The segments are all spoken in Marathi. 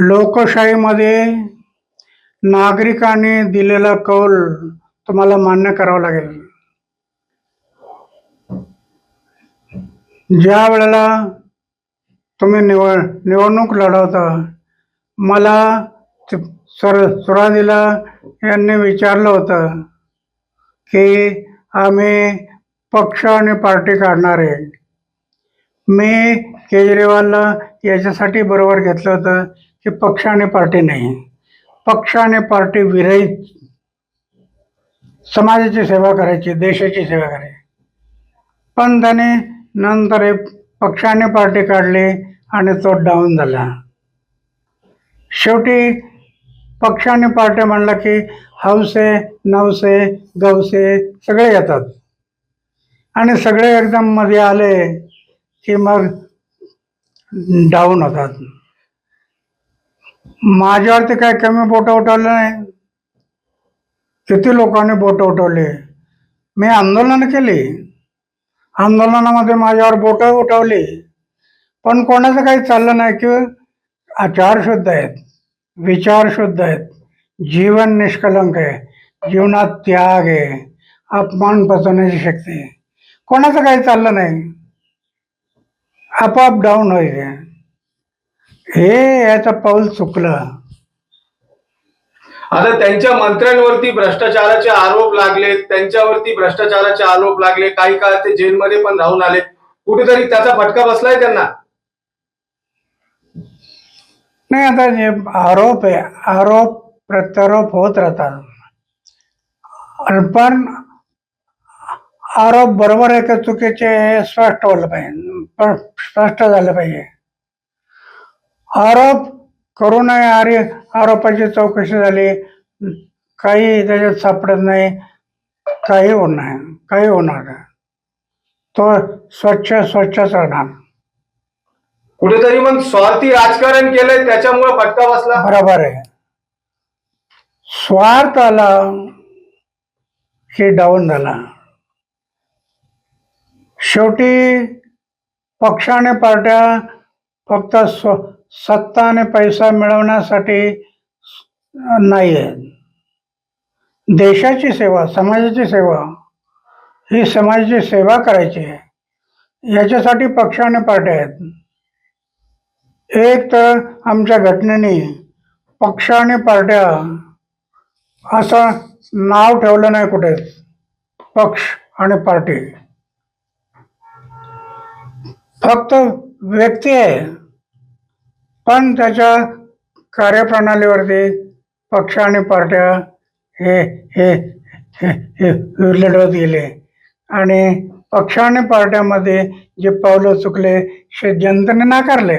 लोकशाहीमध्ये नागरिकाने दिलेला कौल तुम्हाला मान्य करावा लागेल. ज्या वेळेला तुम्ही निवड निवडणूक लढवता मला त- सुर यांनी विचारलं होतं की आम्ही पक्ष आणि पार्टी काढणार आहे. मी केजरीवालला याच्यासाठी बरोबर घेतलं होतं. की पक्ष आणि पार्टी नाही. पक्ष आणि पार्टी विरहित समाजाची सेवा करायची देशाची सेवा करायची. पण त्याने नंतर एक पक्ष आणि पार्टी काढली आणि तो डाऊन झाला. शेवटी पक्ष आणि पार्टी म्हणलं की हौसे नवसे गवसे सगळे येतात. आणि सगळे एकदम मध्ये आले की मग डाऊन होतात. माझ्यावरती काय कमी बोटं उठवलं नाही? किती लोकांनी बोटं उठवले? मी आंदोलन केली. आंदोलनामध्ये माझ्यावर बोटं उठवली. पण कोणाचं काही चाललं नाही की आचार शुद्ध आहेत विचार शुद्ध आहेत जीवन निष्कलंक आहे जीवनात त्याग आहे अपमान पचवण्याची शक्ती आहे. कोणाचं काही चाललं नाही? आपोआप डाऊन व्हायचे. हे याचं पाऊल चुकलं. आता त्यांच्या मंत्र्यांवरती भ्रष्टाचाराचे आरोप लागले त्यांच्यावरती भ्रष्टाचाराचे आरोप लागले काही काळ ते जेलमध्ये पण राहून आले. कुठेतरी त्याचा फटका बसलाय त्यांना. नाही आता जे आरोप आहे आरोप प्रत्यारोप होत राहतात. पण आरोप बरोबर आहे का चुकीचे हे स्पष्ट होलं पाहिजे स्पष्ट झालं पाहिजे. आरोप करू नये अरे आरोपाची चौकशी झाली. काही त्याच्यात सापडत नाही. काही होणार नाही. काही होणार नाही. तो स्वच्छ स्वच्छच राहणार. कुठेतरी मग स्वार्थी राजकारण केलंय त्याच्यामुळे फटका बसला? बरोबर आहे. स्वार्थ आला की डाऊन झाला. शेवटी पक्ष आणि पार्ट्या फक्त स्व सत्ता आणि पैसा मिळवण्यासाठी नाही देशाची सेवा समाजाची सेवा ही समाजाची सेवा करायची आहे. याच्यासाठी पक्ष आणि पार्ट्या आहेत. एक तर आमच्या घटनेने पक्ष आणि पार्ट्या असं नाव ठेवलं नाही कुठेच पक्ष आणि पार्टी. फक्त व्यक्ती आहे. पण त्याच्या कार्यप्रणालीवरती पक्ष आणि पार्ट्या हे हे हे लढवत गेले. आणि पक्ष आणि पार्ट्यामध्ये जे पावलं चुकले ते जनतेने नाकारले.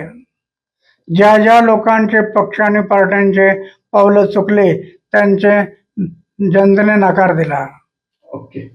ज्या ज्या लोकांचे पक्ष आणि पार्ट्यांचे पावलं चुकले त्यांचे जनतेने नकार दिला. ओके.